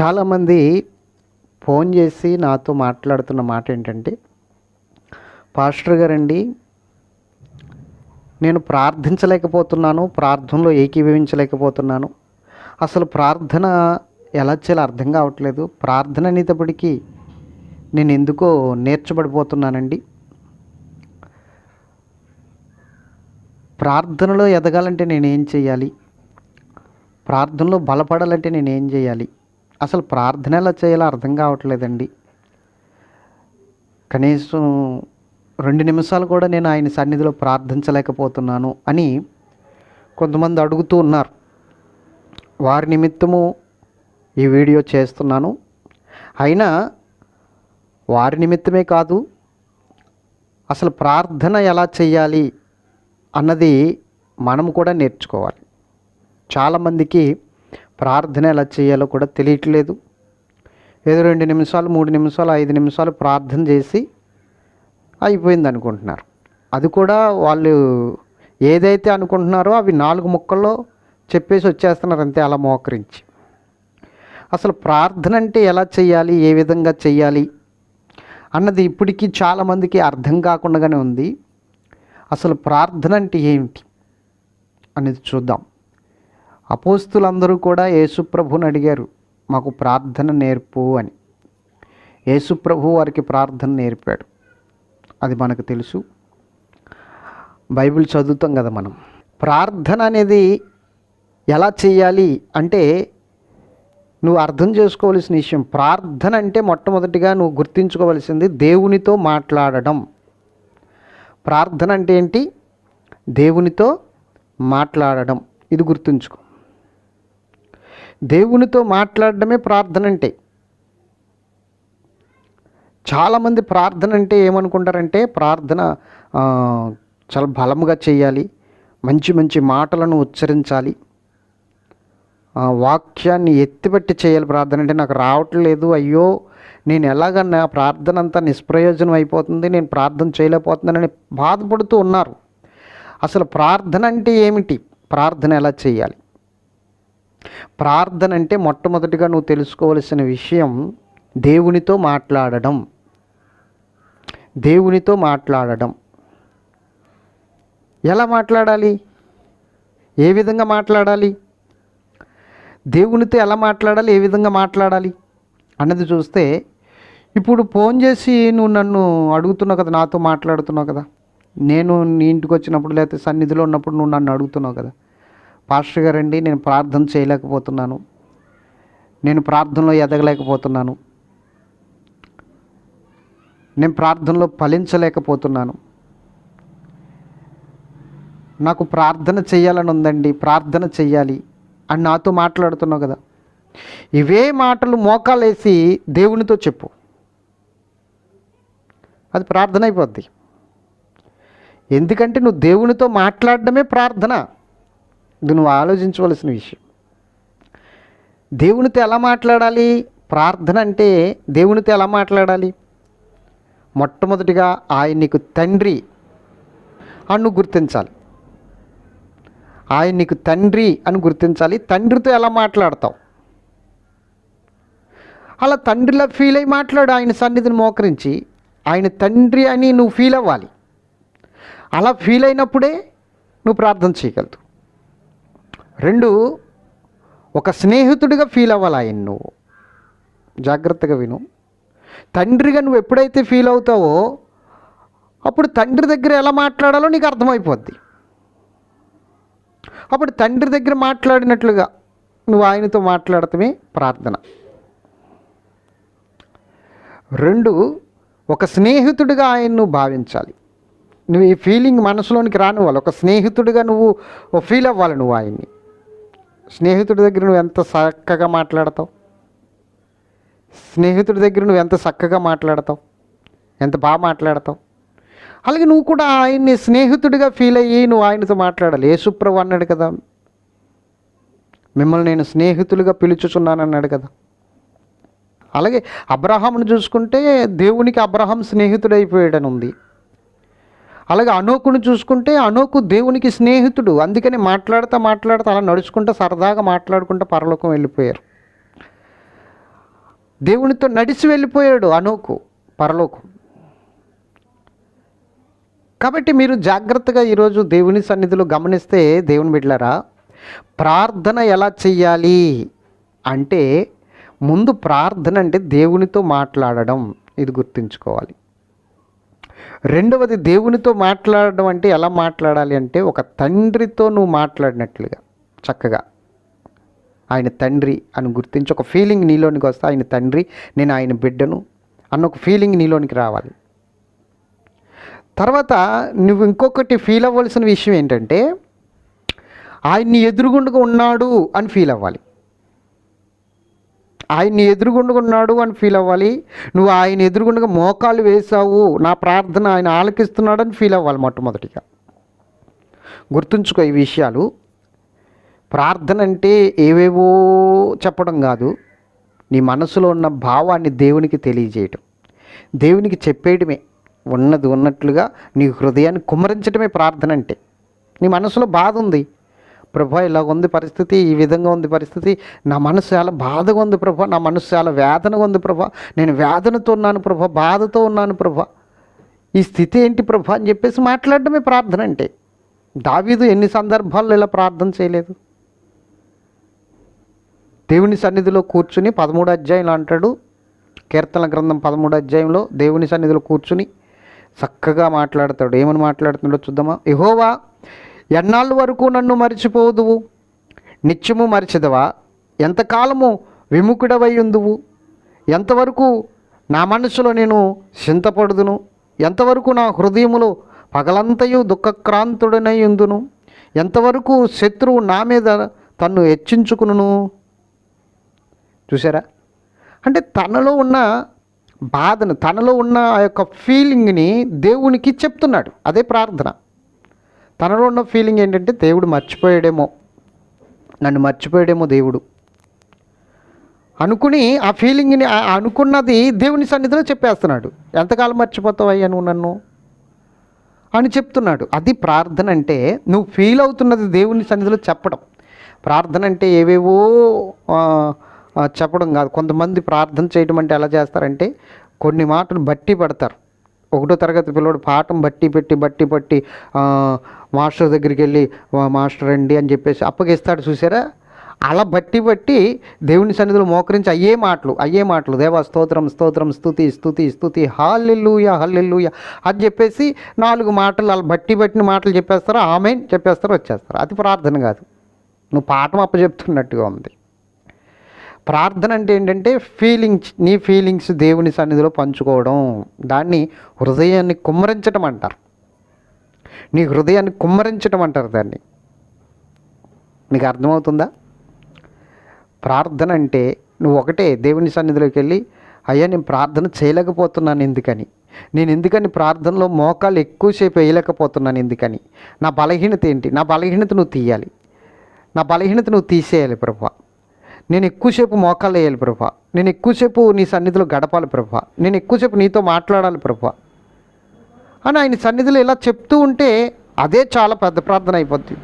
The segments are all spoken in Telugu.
చాలామంది ఫోన్ చేసి నాతో మాట్లాడుతున్న మాట ఏంటంటే పాస్టర్ గారండి నేను ప్రార్థించలేకపోతున్నాను ప్రార్థనలో ఏకీభవించలేకపోతున్నాను. అసలు ప్రార్థన ఎలా చేయాలో అర్థం కావట్లేదు. ప్రార్థన అనేటప్పటికీ నేను ఎందుకో నేర్చబడిపోతున్నానండి. ప్రార్థనలో ఎదగాలంటే నేనేం చేయాలి? ప్రార్థనలో బలపడాలంటే నేనేం చేయాలి? అసలు ప్రార్థన ఎలా చేయాలో అర్థం కావట్లేదండి. కనీసం రెండు నిమిషాలు కూడా నేను ఆయన సన్నిధిలో ప్రార్థించలేకపోతున్నాను అని కొంతమంది అడుగుతూ ఉన్నారు. వారి నిమిత్తము ఈ వీడియో చేస్తున్నాను. అయినా వారి నిమిత్తమే కాదు అసలు ప్రార్థన ఎలా చేయాలి అన్నది మనం కూడా నేర్చుకోవాలి. చాలామందికి ప్రార్థన ఎలా చేయాలో కూడా తెలియట్లేదు. ఏదో రెండు నిమిషాలు మూడు నిమిషాలు ఐదు నిమిషాలు ప్రార్థన చేసి అయిపోయింది అనుకుంటున్నారు. అది కూడా వాళ్ళు ఏదైతే అనుకుంటున్నారో అవి నాలుగు ముక్కల్లో చెప్పేసి వచ్చేస్తున్నారు అంతే అలా మోకరించి. అసలు ప్రార్థన అంటే ఎలా చేయాలి ఏ విధంగా చేయాలి అన్నది ఇప్పటికీ చాలామందికి అర్థం కాకుండానే ఉంది. అసలు ప్రార్థన అంటే ఏమిటి అనేది చూద్దాం. అపోస్తులందరూ కూడా యేసుప్రభుని అడిగారు మాకు ప్రార్థన నేర్పు అని. యేసుప్రభు వారికి ప్రార్థన నేర్పాడు. అది మనకు తెలుసు. బైబిల్ చదువుతాం కదా మనం. ప్రార్థన అనేది ఎలా చేయాలి అంటే నువ్వు అర్థం చేసుకోవలసిన విషయం ప్రార్థన అంటే మొట్టమొదటిగా నువ్వు గుర్తుంచుకోవలసింది దేవునితో మాట్లాడడం. ప్రార్థన అంటే ఏంటి? దేవునితో మాట్లాడడం. ఇది గుర్తుంచుకో. దేవునితో మాట్లాడడమే ప్రార్థన అంటే చాలామంది ప్రార్థన అంటే ఏమనుకుంటారంటే ప్రార్థన చాలా బలముగా చేయాలి మంచి మంచి మాటలను ఉచ్చరించాలి వాక్యాన్ని ఎత్తిపెట్టి చేయాలి ప్రార్థన అంటే నాకు రావట్లేదు అయ్యో నేను ఎలాగన్నా ప్రార్థన అంతా నిష్ప్రయోజనం అయిపోతుంది నేను ప్రార్థన చేయలేకపోతున్నానని బాధపడుతూ ఉన్నారు. అసలు ప్రార్థన అంటే ఏమిటి? ప్రార్థన ఎలా చేయాలి? ప్రార్థన అంటే మొట్టమొదటిగా నువ్వు తెలుసుకోవలసిన విషయం దేవునితో మాట్లాడడం. దేవునితో మాట్లాడడం. ఎలా మాట్లాడాలి? ఏ విధంగా మాట్లాడాలి? దేవునితో ఎలా మాట్లాడాలి? ఏ విధంగా మాట్లాడాలి? అన్నది చూస్తే ఇప్పుడు ఫోన్ చేసి నువ్వు నన్ను అడుగుతున్నావు కదా నాతో మాట్లాడుతున్నావు కదా. నేను నీ ఇంటికి వచ్చినప్పుడు లేకపోతే సన్నిధిలో ఉన్నప్పుడు నువ్వు నన్ను అడుగుతున్నావు కదా. పాస్టర్ గారండి నేను ప్రార్థన చేయలేకపోతున్నాను. నేను ప్రార్థనలో ఎదగలేకపోతున్నాను. నేను ప్రార్థనలో ఫలించలేకపోతున్నాను. నాకు ప్రార్థన చేయాలని ఉందండి ప్రార్థన చెయ్యాలి అని నాతో మాట్లాడుతున్నావు కదా. ఇవే మాటలు మోకాలేసి దేవునితో చెప్పు. అది ప్రార్థన అయిపోద్ది. ఎందుకంటే నువ్వు దేవునితో మాట్లాడడమే ప్రార్థన. ఇది నువ్వు ఆలోచించవలసిన విషయం. దేవునితో ఎలా మాట్లాడాలి? ప్రార్థన అంటే దేవునితో ఎలా మాట్లాడాలి? మొట్టమొదటిగా ఆయన నీకు తండ్రి అని నువ్వు గుర్తించాలి. ఆయన నీకు తండ్రి అని గుర్తించాలి. తండ్రితో ఎలా మాట్లాడతావు? అలా తండ్రిలా ఫీల్ అయి మాట్లాడు. ఆయన సన్నిధిని మోకరించి ఆయన తండ్రి అని నువ్వు ఫీల్ అవ్వాలి. అలా ఫీల్ అయినప్పుడే నువ్వు ప్రార్థన చేయగలదు. రెండు ఒక స్నేహితుడిగా ఫీల్ అవ్వాలి ఆయన నువ్వు? జాగ్రత్తగా విను. తండ్రిగా నువ్వు ఎప్పుడైతే ఫీల్ అవుతావో అప్పుడు తండ్రి దగ్గర ఎలా మాట్లాడాలో నీకు అర్థమైపోద్ది. అప్పుడు తండ్రి దగ్గర మాట్లాడినట్లుగా నువ్వు ఆయనతో మాట్లాడటమే ప్రార్థన. రెండు ఒక స్నేహితుడిగా ఆయన నువ్వు భావించాలి. నువ్వు ఈ ఫీలింగ్ మనసులోనికి రానివ్వాలి. ఒక స్నేహితుడిగా నువ్వు ఫీల్ అవ్వాలి నువ్వు ఆయన్ని. స్నేహితుడి దగ్గర నువ్వు ఎంత చక్కగా మాట్లాడతావు? స్నేహితుడి దగ్గర నువ్వు ఎంత చక్కగా మాట్లాడతావు? ఎంత బాగా మాట్లాడతావు? అలాగే నువ్వు కూడా ఆయన్ని స్నేహితుడిగా ఫీల్ అయ్యి నువ్వు ఆయనతో మాట్లాడాలి. యేసుప్రభు అన్నాడు కదా మిమ్మల్ని నేను స్నేహితులుగా పిలుచుచున్నాను అన్నాడు కదా. అలాగే అబ్రహాంను చూసుకుంటే దేవునికి అబ్రహాం స్నేహితుడైపోయాడని ఉంది అలాగే అనోకును చూసుకుంటే అనోకు దేవునికి స్నేహితుడు. అందుకని మాట్లాడుతూ మాట్లాడుతూ అలా నడుచుకుంటూ సరదాగా మాట్లాడుకుంటూ పరలోకం వెళ్ళిపోయారు. దేవునితో నడిచి వెళ్ళిపోయాడు అనోకు పరలోకం. కాబట్టి మీరు జాగ్రత్తగా ఈరోజు దేవుని సన్నిధిలో గమనిస్తే దేవుని బిడ్డలారా ప్రార్థన ఎలా చెయ్యాలి అంటే ముందు ప్రార్థన అంటే దేవునితో మాట్లాడడం. ఇది గుర్తుంచుకోవాలి. రెండవది దేవునితో మాట్లాడడం అంటే ఎలా మాట్లాడాలి అంటే ఒక తండ్రితో నువ్వు మాట్లాడినట్లుగా చక్కగా. ఆయన తండ్రి అని గుర్తించి ఒక ఫీలింగ్ నీలోనికి వస్తే ఆయన తండ్రి నేను ఆయన బిడ్డను అన్న ఒక ఫీలింగ్ నీలోనికి రావాలి. తర్వాత నువ్వు ఇంకొకటి ఫీల్ అవ్వాల్సిన విషయం ఏంటంటే ఆయన్ని ఎదురుగుండగా ఉన్నాడు అని ఫీల్ అవ్వాలి. ఆయన్ని ఎదురుగుండగా ఉన్నాడు అని ఫీల్ అవ్వాలి. నువ్వు ఆయన ఎదురుగుండగా మోకాలు వేసావు నా ప్రార్థన ఆయన ఆలకిస్తున్నాడని అని ఫీల్ అవ్వాలి మొట్టమొదటిగా. గుర్తుంచుకో ఈ విషయాలు. ప్రార్థన అంటే ఏవేవో చెప్పడం కాదు. నీ మనసులో ఉన్న భావాన్ని దేవునికి తెలియజేయటం. దేవునికి చెప్పేయడమే ఉన్నది ఉన్నట్లుగా నీ హృదయాన్ని కుమరించడమే ప్రార్థన అంటే. నీ మనసులో బాధ ఉంది. ప్రభా ఇలా ఉంది పరిస్థితి ఈ విధంగా ఉంది పరిస్థితి. నా మనసు చాలా బాధగా ఉంది ప్రభా నా మనసు చాలా వేదనగా ఉంది ప్రభా. నేను వేదనతో ఉన్నాను ప్రభా బాధతో ఉన్నాను ప్రభా. ఈ స్థితి ఏంటి ప్రభా అని చెప్పేసి మాట్లాడడమే ప్రార్థన అంటే. దావీదు ఎన్ని సందర్భాల్లో ఇలా ప్రార్థన చేయలేదు. దేవుని సన్నిధిలో కూర్చుని పదమూడు అధ్యాయంలో అంటాడు కీర్తన గ్రంథం పదమూడు అధ్యాయంలో దేవుని సన్నిధిలో కూర్చుని చక్కగా మాట్లాడతాడు. ఏమని మాట్లాడుతున్నాడో చూద్దామా? యహోవా ఎన్నాళ్ళ వరకు నన్ను మరిచిపోదువు? నిత్యము మరిచిదవా? ఎంతకాలము విముఖుడవై ఉందువు? ఎంతవరకు నా మనసులో నేను చింతపడుదును? ఎంతవరకు నా హృదయములో పగలంతయు దుఃఖక్రాంతుడనై ఉందును? ఎంతవరకు శత్రువు నా మీద తన్ను హెచ్చించుకును చూసారా అంటే తనలో ఉన్న బాధను తనలో ఉన్న ఆ యొక్క ఫీలింగ్ని దేవునికి చెప్తున్నాడు. అదే ప్రార్థన. తనలో ఉన్న ఫీలింగ్ ఏంటంటే దేవుడు మర్చిపోయాడేమో. నన్ను మర్చిపోయాడేమో దేవుడు. అనుకుని ఆ ఫీలింగ్ని అనుకున్నది దేవుని సన్నిధిలో చెప్పేస్తున్నాడు. ఎంతకాలం మర్చిపోతావు అయ్యా నువ్వు నన్ను? అని చెప్తున్నాడు. అది ప్రార్థన అంటే నువ్వు ఫీల్ అవుతున్నది దేవుని సన్నిధిలో చెప్పడం. ప్రార్థన అంటే ఏవేవో చెప్పడం కాదు. కొంతమంది ప్రార్థన చేయడం అంటే ఎలా చేస్తారంటే కొన్ని మాటలు బట్టి పడతారు. ఒకటో తరగతి పిల్లడు పాఠం బట్టి పెట్టి బట్టి పట్టి మాస్టర్ దగ్గరికి వెళ్ళి మాస్టర్ అండి అని చెప్పేసి అప్పగిస్తాడు చూసారా? అలా బట్టి బట్టి దేవుని సన్నిధిలో మోకరించి అయ్యే మాటలు అయ్యే మాటలు. దేవా స్తోత్రం స్తోత్రం స్తుతి స్థుతి స్థుతి హాల్లెల్లుయ హల్లెల్లుయ అని చెప్పేసి నాలుగు మాటలు అలా బట్టి పట్టిన మాటలు చెప్పేస్తారు? ఆమె చెప్పేస్తారు? వచ్చేస్తారు? అది ప్రార్థన కాదు. నువ్వు పాఠం అప్పచెప్తున్నట్టుగా ఉంది. ప్రార్థన అంటే ఏంటంటే ఫీలింగ్స్ నీ ఫీలింగ్స్ దేవుని సన్నిధిలో పంచుకోవడం. దాన్ని హృదయాన్ని కుమ్మరించడం అంటారు. నీ హృదయాన్ని కుమ్మరించడం అంటారు దాన్ని. నీకు అర్థమవుతుందా? ప్రార్థన అంటే నువ్వు ఒకటే దేవుని సన్నిధిలోకి వెళ్ళి అయ్యా నేను ప్రార్థన చేయలేకపోతున్నాను ఎందుకని? నేను ఎందుకని ప్రార్థనలో మోకాలు ఎక్కువసేపు వేయలేకపోతున్నాను ఎందుకని? నా బలహీనత ఏంటి? నా బలహీనత నువ్వు తీయాలి. నా బలహీనత నువ్వు తీసేయాలి ప్రభా. నేను ఎక్కువసేపు మోకాలు వేయాలి ప్రభా. నేను ఎక్కువసేపు నీ సన్నిధిలో గడపాలి ప్రభా. నేను ఎక్కువసేపు నీతో మాట్లాడాలి ప్రభా. అని ఆయన సన్నిధిలో ఇలా చెప్తూ ఉంటే అదే చాలా పెద్ద ప్రార్థన అయిపోద్ది.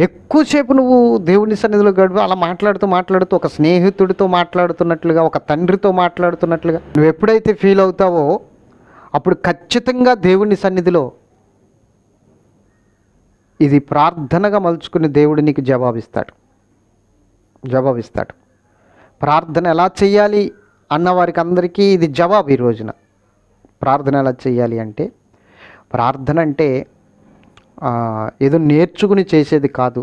ఎక్కువసేపు నువ్వు దేవుని సన్నిధిలో గడుపు అలా మాట్లాడుతూ మాట్లాడుతూ ఒక స్నేహితుడితో మాట్లాడుతున్నట్లుగా ఒక తండ్రితో మాట్లాడుతున్నట్లుగా నువ్వు ఎప్పుడైతే ఫీల్ అవుతావో అప్పుడు ఖచ్చితంగా దేవుని సన్నిధిలో ఇది ప్రార్థనగా మలుచుకుని దేవుడు నీకు జవాబిస్తాడు. జవాబిస్తాడు. ప్రార్థన ఎలా చేయాలి అన్న వారికి అందరికీ ఇది జవాబు ఈ రోజున. ప్రార్థన ఎలా చేయాలి అంటే ప్రార్థన అంటే ఏదో నేర్చుకుని చేసేది కాదు.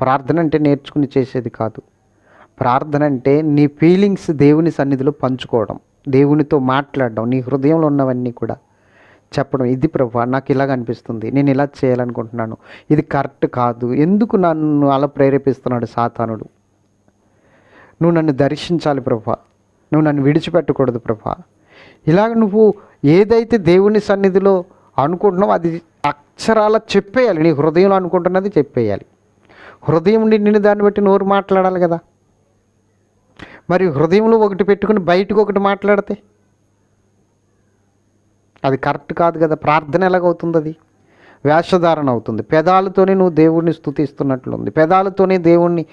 ప్రార్థన అంటే నేర్చుకుని చేసేది కాదు. ప్రార్థన అంటే నీ ఫీలింగ్స్ దేవుని సన్నిధిలో పంచుకోవడం దేవునితో మాట్లాడడం నీ హృదయంలో ఉన్నవన్నీ కూడా. చెప్పడం ఇది ప్రభా నాకు ఇలాగ అనిపిస్తుంది నేను ఇలా చేయాలనుకుంటున్నాను ఇది కరెక్ట్ కాదు ఎందుకు నన్ను అలా ప్రేరేపిస్తున్నాడు సాతానుడు? నువ్వు నన్ను దర్శించాలి ప్రభా నువ్వు నన్ను విడిచిపెట్టకూడదు ప్రభా. ఇలాగ నువ్వు ఏదైతే దేవుని సన్నిధిలో అనుకుంటున్నావో అది అక్షరాల చెప్పేయాలి నీ హృదయంలో అనుకుంటున్నది చెప్పేయాలి. హృదయం నిండిన దాన్ని బట్టి నోరు మాట్లాడాలి కదా. మరి హృదయంలో ఒకటి పెట్టుకుని బయటకు ఒకటి మాట్లాడితే అది కరెక్ట్ కాదు కదా. ప్రార్థన ఎలాగవుతుంది అది వేషధారణ అవుతుంది. పెదాలతోనే నువ్వు దేవుణ్ణి స్థుతిస్తున్నట్లుంది పెదాలతోనే దేవుణ్ణి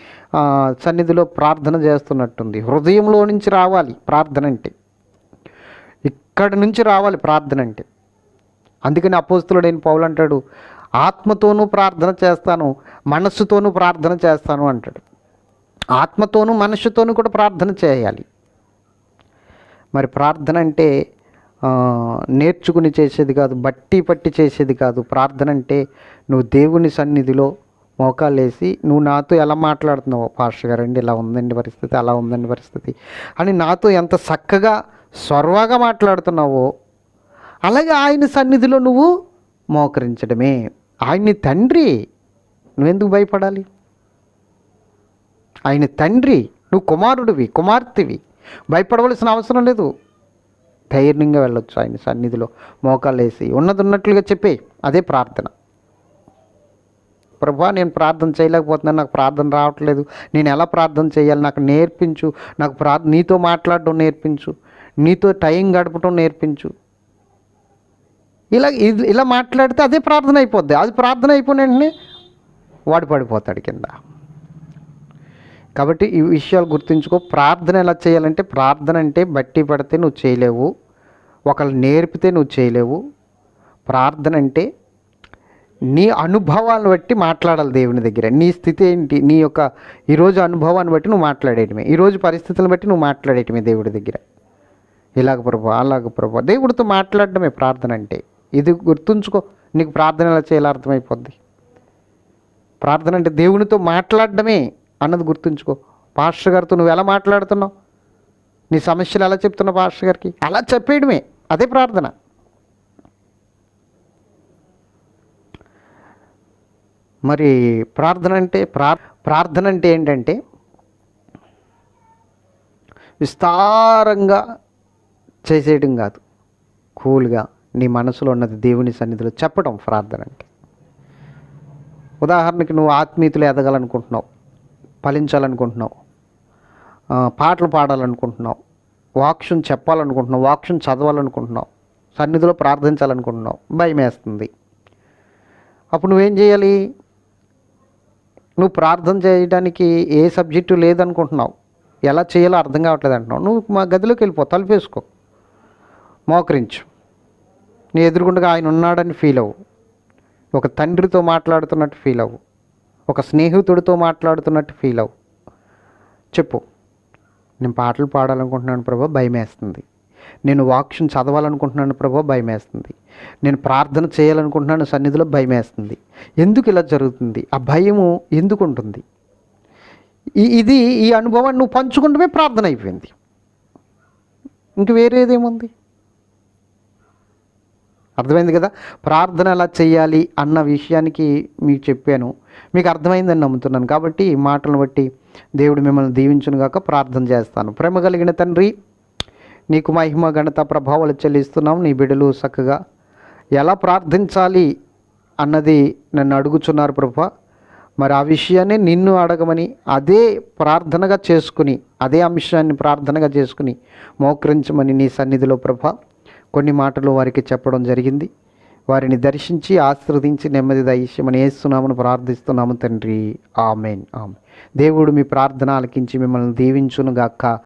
సన్నిధిలో ప్రార్థన చేస్తున్నట్టుంది. హృదయంలో నుంచి రావాలి ప్రార్థన అంటే. ఇక్కడి నుంచి రావాలి ప్రార్థన అంటే. అందుకని అపోస్తులుడైన పౌలు అంటాడు ఆత్మతోనూ ప్రార్థన చేస్తాను మనస్సుతోనూ ప్రార్థన చేస్తాను అంటాడు. ఆత్మతోనూ మనస్సుతోనూ కూడా ప్రార్థన చేయాలి. మరి ప్రార్థన అంటే నేర్చుకుని చేసేది కాదు బట్టి పట్టి చేసేది కాదు. ప్రార్థన అంటే నువ్వు దేవుని సన్నిధిలో మోకాలేసి నువ్వు నాతో ఎలా మాట్లాడుతున్నావు పాస్టర్ గారండి ఇలా ఉందండి పరిస్థితి అలా ఉందండి పరిస్థితి అని నాతో ఎంత చక్కగా సొరవగా మాట్లాడుతున్నావో అలాగే ఆయన సన్నిధిలో నువ్వు మోకరించడమే. ఆయన్ని తండ్రి నువ్వెందుకు భయపడాలి? ఆయన తండ్రి నువ్వు కుమారుడివి కుమార్తెవి భయపడవలసిన అవసరం లేదు. ధైర్యంగా వెళ్ళొచ్చు ఆయన సన్నిధిలో. మోకాలు వేసి ఉన్నది ఉన్నట్లుగా చెప్పే అదే ప్రార్థన. ప్రభా నేను ప్రార్థన చేయలేకపోతున్నాను నాకు ప్రార్థన రావట్లేదు. నేను ఎలా ప్రార్థన చేయాలి? నాకు నేర్పించు. నాకు ప్రా నీతో మాట్లాడడం నేర్పించు. నీతో టైం గడపడం నేర్పించు. ఇలా ఇలా మాట్లాడితే అదే ప్రార్థన అయిపోద్ది. అది ప్రార్థన అయిపోయిన వెంటనే వాడు పడిపోతాడు కింద. కాబట్టి ఈ విషయాలు గుర్తుంచుకో. ప్రార్థన ఎలా చేయాలంటే ప్రార్థన అంటే బట్టి పడితే నువ్వు చేయలేవు. ఒకళ్ళు నేర్పితే నువ్వు చేయలేవు. ప్రార్థన అంటే నీ అనుభవాలను బట్టి మాట్లాడాలి దేవుని దగ్గర. నీ స్థితి ఏంటి? నీ యొక్క ఈరోజు అనుభవాన్ని బట్టి నువ్వు మాట్లాడేయటమే ఈరోజు పరిస్థితులను బట్టి నువ్వు మాట్లాడేయటమే దేవుడి దగ్గర. ఇలాగ ప్రభు అలాగ ప్రభు. దేవుడితో మాట్లాడడమే ప్రార్థన అంటే. ఇది గుర్తుంచుకో. నీకు ప్రార్థన ఎలా చేయాలో అర్థమైపోద్ది. ప్రార్థన అంటే దేవునితో మాట్లాడడమే. అన్నది గుర్తుంచుకో. పాస్టర్ గారితో నువ్వు ఎలా మాట్లాడుతున్నావు? నీ సమస్యలు ఎలా చెప్తున్నావు పాస్టర్ గారికి? అలా చెప్పేయడమే. అదే ప్రార్థన. మరి ప్రార్థన అంటే ప్రా ప్రార్థన అంటే ఏంటంటే విస్తారంగా చేసేయడం కాదు. కూల్గా నీ మనసులో ఉన్నది దేవుని సన్నిధిలో చెప్పడం ప్రార్థన అంటే ఉదాహరణకి నువ్వు ఆత్మీయతలు ఎదగాలనుకుంటున్నావు. ఫలించాలనుకుంటున్నావు. పాటలు పాడాలనుకుంటున్నావు. వాక్షన్ చెప్పాలనుకుంటున్నావు. వాక్షన్ చదవాలనుకుంటున్నావు. సన్నిధిలో ప్రార్థించాలనుకుంటున్నావు. భయం వేస్తుంది. అప్పుడు నువ్వేం చేయాలి? నువ్వు ప్రార్థన చేయడానికి ఏ సబ్జెక్టు లేదనుకుంటున్నావు. ఎలా చేయాలో అర్థం కావట్లేదు అంటున్నావు. నువ్వు మా గదిలోకి వెళ్ళిపో తలుపేసుకో మోకరించు. నీ ఎదురుగుండగా ఆయన ఉన్నాడని ఫీల్ అవ్వు. ఒక తండ్రితో మాట్లాడుతున్నట్టు ఫీల్ అవ్వు. ఒక స్నేహితుడితో మాట్లాడుతున్నట్టు ఫీల్ అవు. చెప్పు. నేను పాటలు పాడాలనుకుంటున్నాను ప్రభా భయం వేస్తుంది నేను వాక్షన్ చదవాలనుకుంటున్నాను ప్రభా భయం వేస్తుంది నేను ప్రార్థన చేయాలనుకుంటున్నాను సన్నిధిలో భయం వేస్తుంది ఎందుకు ఇలా జరుగుతుంది? ఆ భయము ఎందుకు ఉంటుంది? ఇది ఈ అనుభవాన్ని నువ్వు పంచుకుంటమే ప్రార్థన అయిపోయింది. ఇంక వేరేదేముంది? అర్థమైంది కదా? ప్రార్థన ఎలా చేయాలి అన్న విషయానికి మీకు చెప్పాను. మీకు అర్థమైందని నమ్ముతున్నాను. కాబట్టి ఈ మాటలను బట్టి దేవుడు మిమ్మల్ని దీవించును గాక ప్రార్థన చేస్తాను. ప్రేమ కలిగిన తండ్రి నీకు మహిమ ఘనత ప్రభావాలు చెల్లిస్తున్నాం. నీ బిడ్డలు చక్కగా ఎలా ప్రార్థించాలి అన్నది నన్ను అడుగుచున్నారు ప్రభా. మరి ఆ విషయాన్ని నిన్ను అడగమని అదే ప్రార్థనగా చేసుకుని అదే అంశాన్ని ప్రార్థనగా చేసుకుని మోకరించమని నీ సన్నిధిలో ప్రభా కొన్ని మాటలు వారికి చెప్పడం జరిగింది. వారిని దర్శించి ఆశీర్వదించి నెమ్మది దయచేయమని వేస్తున్నామని ప్రార్థిస్తున్నాము తండ్రి. ఆమెన్. ఆమె దేవుడు మీ ప్రార్థన ఆలకించి మిమ్మల్ని దీవించునుగాక.